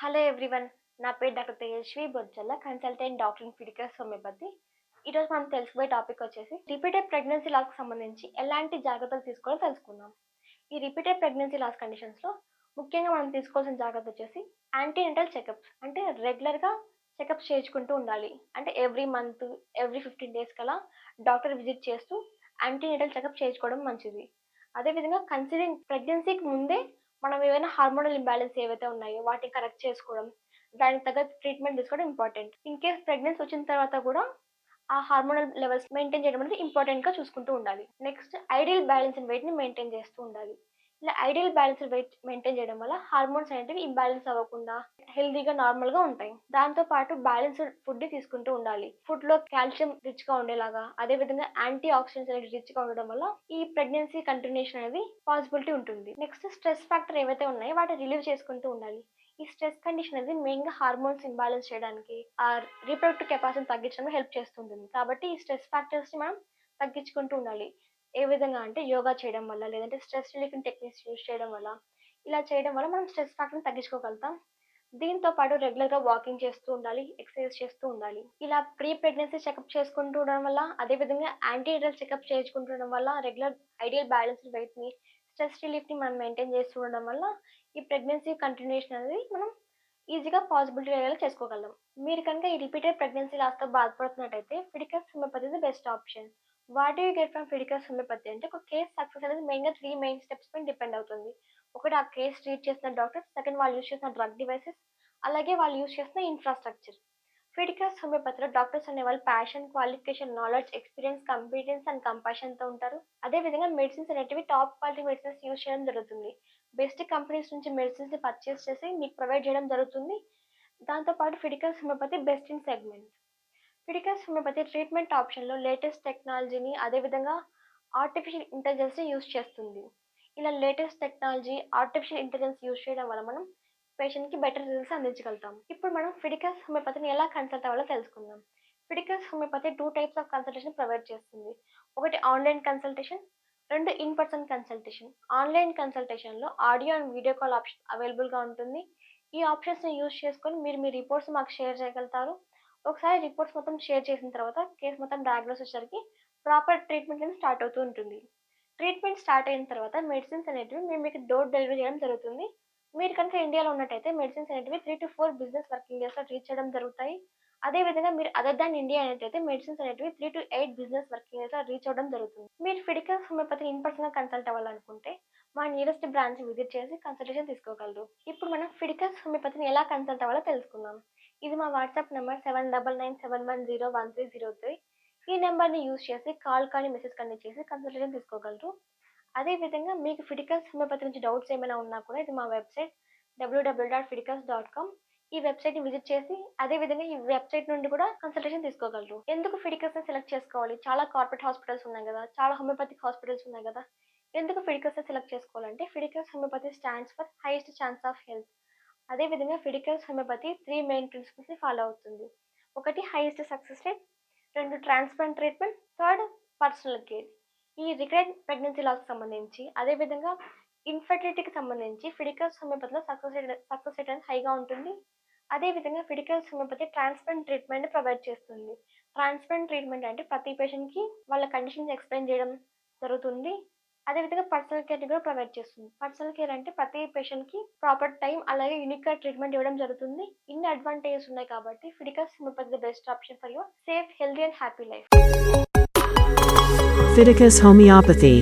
Hello everyone నా పేరు doctor Tejaswi Bojjalla consultant doctor in Fiticus homeopathy ఈరోజు మనం తెలుసుకునే టాపిక్ వచ్చేసి రిపీటెడ్ ప్రెగ్నెన్సీ లాస్కి సంబంధించి ఎలాంటి జాగ్రత్తలు తీసుకోవాలో తెలుసుకుందాం. ఈ రిపీటెడ్ ప్రెగ్నెన్సీ లాస్ కండిషన్స్లో ముఖ్యంగా మనం తీసుకోవాల్సిన జాగ్రత్త వచ్చేసి యాంటీనెంటల్ చెకప్స్ అంటే రెగ్యులర్గా చెకప్స్ చేయించుకుంటూ ఉండాలి. అంటే every month every fifteen days కలా డాక్టర్ విజిట్ చేస్తూ యాంటీనెటల్ చెకప్ చేయించుకోవడం మంచిది. అదేవిధంగా కన్సిడరింగ్ ప్రెగ్నెన్సీకి ముందే మనం ఏమైనా హార్మోనల్ ఇంబ్యాలెన్స్ ఏవైతే ఉన్నాయో వాటిని కరెక్ట్ చేసుకోవడం దానికి తగ్గ ట్రీట్మెంట్ తీసుకోవడం ఇంపార్టెంట్ ఇన్ కేస్ ప్రెగ్నెన్సీ వచ్చిన తర్వాత కూడా ఆ హార్మోనల్ లెవెల్స్ మెయింటైన్ చేయడం అనేది ఇంపార్టెంట్గా చూసుకుంటూ ఉండాలి. నెక్స్ట్ ఐడియల్ బ్యాలెన్స్ ఇన్ వెయిట్ని మెయింటైన్ చేస్తూ ఉండాలి. ఇలా ఐడియల్ బ్యాలెన్స్ వెయిట్ మెయింటైన్ చేయడం వల్ల హార్మోన్స్ అనేటివి ఇంబ్యాలెన్స్ అవ్వకుండా హెల్తీగా నార్మల్గా ఉంటాయి. దాంతో పాటు బ్యాలెన్స్డ్ ఫుడ్ తీసుకుంటూ ఉండాలి. ఫుడ్లో కాల్షియం రిచ్గా ఉండేలాగా అదే విధంగా యాంటీ ఆక్సిడెంట్స్ అనేది రిచ్గా ఉండడం వల్ల ఈ ప్రెగ్నెన్సీ కంటిన్యూషన్ అనేది పాసిబిలిటీ ఉంటుంది. నెక్స్ట్ స్ట్రెస్ ఫ్యాక్టర్ ఏవైతే ఉన్నాయో వాటిని రిలీవ్ చేసుకుంటూ ఉండాలి. ఈ స్ట్రెస్ కండిషన్ అనేది మెయిన్గా హార్మోన్స్ ఇంబ్యాలెన్స్ చేయడానికి ఆ రీప్రొడక్టివ్ కెపాసిటీని తగ్గించడంలో హెల్ప్ చేస్తుంటుంది. కాబట్టి ఈ స్ట్రెస్ ఫ్యాక్టర్స్ని మనం తగ్గించుకుంటూ ఉండాలి. ఏ విధంగా అంటే యోగా చేయడం వల్ల లేదంటే స్ట్రెస్ రిలీఫింగ్ టెక్నిక్స్ యూజ్ చేయడం వల్ల ఇలా చేయడం వల్ల మనం స్ట్రెస్ ఫ్యాక్టర్ని తగ్గించుకోగలుగుతాం. దీంతో పాటు రెగ్యులర్గా వాకింగ్ చేస్తూ ఉండాలి ఎక్సర్సైజ్ చేస్తూ ఉండాలి. ఇలా ప్రీ ప్రెగ్నెన్సీ చెకప్ చేసుకుంటూ ఉండడం వల్ల అదేవిధంగా యాంటీరియల్ చెకప్ చేయించుకుంటుండడం వల్ల రెగ్యులర్ ఐడియల్ బ్యాలెన్స్ వెయిట్ని స్ట్రెస్ రిలీఫ్ని మనం మెయింటైన్ చేస్తూ ఉండడం వల్ల ఈ ప్రెగ్నెన్సీ కంటిన్యూషన్ అనేది మనం ఈజీగా పాసిబిలిటీ అయ్యేలా చేసుకోగలం మీరు కనుక ఈ రిపీటెడ్ ప్రెగ్నెన్సీ లాస్తో బాధపడుతున్నట్టయితే Fiticus homeopathy best option what you get from Fiticus homeopathy అంటే ఒక కేస్ సక్సెస్ అనేది మెయిన్గా త్రీ మెయిన్ స్టెప్స్ పైన డిపెండ్ అవుతుంది. ఒకటి ఆ కేస్ ట్రీట్ చేసిన డాక్టర్ సెకండ్ వాళ్ళు యూస్ చేసిన డ్రగ్ డివైసెస్ అలాగే వాళ్ళు యూస్ చేసిన ఇన్ఫ్రాస్ట్రక్చర్ ఫిడికల్స్ హోమియోపతిలో డాక్టర్స్ అనే వాళ్ళు passion qualification knowledge experience competence and కంపాషన్తో ఉంటారు. అదేవిధంగా మెడిసిన్స్ అనేటివి టాప్ క్వాలిటీ మెడిసిన్స్ యూస్ చేయడం జరుగుతుంది. బెస్ట్ కంపెనీస్ నుంచి మెడిసిన్స్ని పర్చేస్ చేసి మీకు ప్రొవైడ్ చేయడం జరుగుతుంది. దాంతోపాటు Fiticus homeopathy best in segment Fiticus homeopathy treatment ఆప్షన్లో లేటెస్ట్ టెక్నాలజీని అదేవిధంగా ఆర్టిఫిషియల్ ఇంటెలిజెన్స్ని యూస్ చేస్తుంది. ఇలా latest technology artificial intelligence use చేయడం వల్ల మనం పేషెంట్కి బెటర్ రిజల్ట్స్ అందించగలుగుతాం. ఇప్పుడు మనం ఫిడికస్ హోమియోపతిని ఎలా కన్సల్ట్ అవ్వాలో తెలుసుకుందాం. Fiticus homeopathy two types of consultation provide చేస్తుంది. ఒకటి ఆన్లైన్ కన్సల్టేషన్ రెండు in person consultation online కన్సల్టేషన్లో audio and video call option అవైలబుల్గా ఉంటుంది. ఈ ఆప్షన్స్ని యూస్ చేసుకొని మీరు మీ రిపోర్ట్స్ మాకు షేర్ చేయగలుగుతారు. ఒకసారి రిపోర్ట్స్ మొత్తం షేర్ చేసిన తర్వాత కేసు మొత్తం డయాగ్నోస్ వచ్చేసరికి ప్రాపర్ ట్రీట్మెంట్ అనేది స్టార్ట్ అవుతూ ఉంటుంది. ట్రీట్మెంట్ స్టార్ట్ అయిన తర్వాత మెడిసిన్స్ అనేటివి మేము మీకు డోర్ డెలివరీ చేయడం జరుగుతుంది. మీరు కనుక ఇండియాలో ఉన్నట్టయితే మెడిసిన్స్ అనేటివి three to four business working డేస్లో రీచ్ చేయడం జరుగుతాయి. అదేవిధంగా మీరు అదర్ దాన్ ఇండియా అనేటైతే మెడిసిన్స్ అనేటివి three to eight business working డేస్లో రీచ్ అవ్వడం జరుగుతుంది. మీరు ఫిడికల్ హోమియోపతి ఇన్ పర్సన్గా కన్సల్ట్ అవ్వాలనుకుంటే మా నియరెస్ట్ బ్రాంచ్ విజిట్ చేసి కన్సల్టేషన్ తీసుకోగలరు. ఇప్పుడు మనం ఫిడికల్స్ హోమియోపతిని ఎలా కన్సల్ట్ అవ్వాలో తెలుసుకుందాం. ఇది మా WhatsApp number seven double nine seven one zero one three zero three ఈ నెంబర్ని యూస్ చేసి కాల్ కానీ మెసేజ్ కానీ చేసి కన్సల్టేషన్ తీసుకోగలరు. అదేవిధంగా మీకు ఫిడికల్స్ హోమియోపతి నుంచి డౌట్స్ ఏమైనా ఉన్నా కూడా ఇది మా website W W dot Fiticus dot com ఈ వెబ్సైట్ని విజిట్ చేసి అదేవిధంగా ఈ వెబ్సైట్ నుండి కూడా కన్సల్టేషన్ తీసుకోగలరు. ఎందుకు ఫిడికల్స్ని సెలెక్ట్ చేసుకోవాలి? చాలా కార్పొరేట్ హాస్పిటల్స్ ఉన్నాయి కదా చాలా హోమియోపతిక్ హాస్పిటల్స్ ఉన్నాయి కదా. ఎందుకు ఫిడికల్స్ని సెలెక్ట్ చేసుకోవాలంటే Fiticus homeopathy stands for highest chance of health అదేవిధంగా ఫిడికల్ హోమియోపతి త్రీ మెయిన్ ప్రిన్సిపల్స్ని ఫాలో అవుతుంది. ఒకటి హైయెస్ట్ సక్సెస్ రేట్ రెండు transplant treatment third personal care ఈ రిగ్రెట్ ప్రెగ్నెన్సీ లాస్కి సంబంధించి అదేవిధంగా ఇన్ఫర్టిలిటీకి సంబంధించి ఫిడికల్స్ హోమియోపతిలో సక్సెస్ రేట్ సక్సెస్ రేట్ అనేది హైగా ఉంటుంది. అదేవిధంగా Fiticus homeopathy transplant treatment provide చేస్తుంది. ట్రాన్స్ప్లాంట్ ట్రీట్మెంట్ అంటే ప్రతి పేషెంట్కి వాళ్ళ కండిషన్స్ ఎక్స్ప్లెయిన్ చేయడం జరుగుతుంది. అదేవిధంగా పర్సనల్ కేర్ కూడా ప్రొవైడ్ చేస్తుంది. పర్సనల్ కేర్ అంటే ప్రతి పేషెంట్కి ప్రాపర్ టైం అలాగే యూనిక్గా ట్రీట్మెంట్ ఇవ్వడం జరుగుతుంది. ఇన్ని అడ్వాంటేజెస్ ఉన్నాయి కాబట్టి Fiticus homeopathy the best option for your safe healthy and happy life Fiticus Homeopathy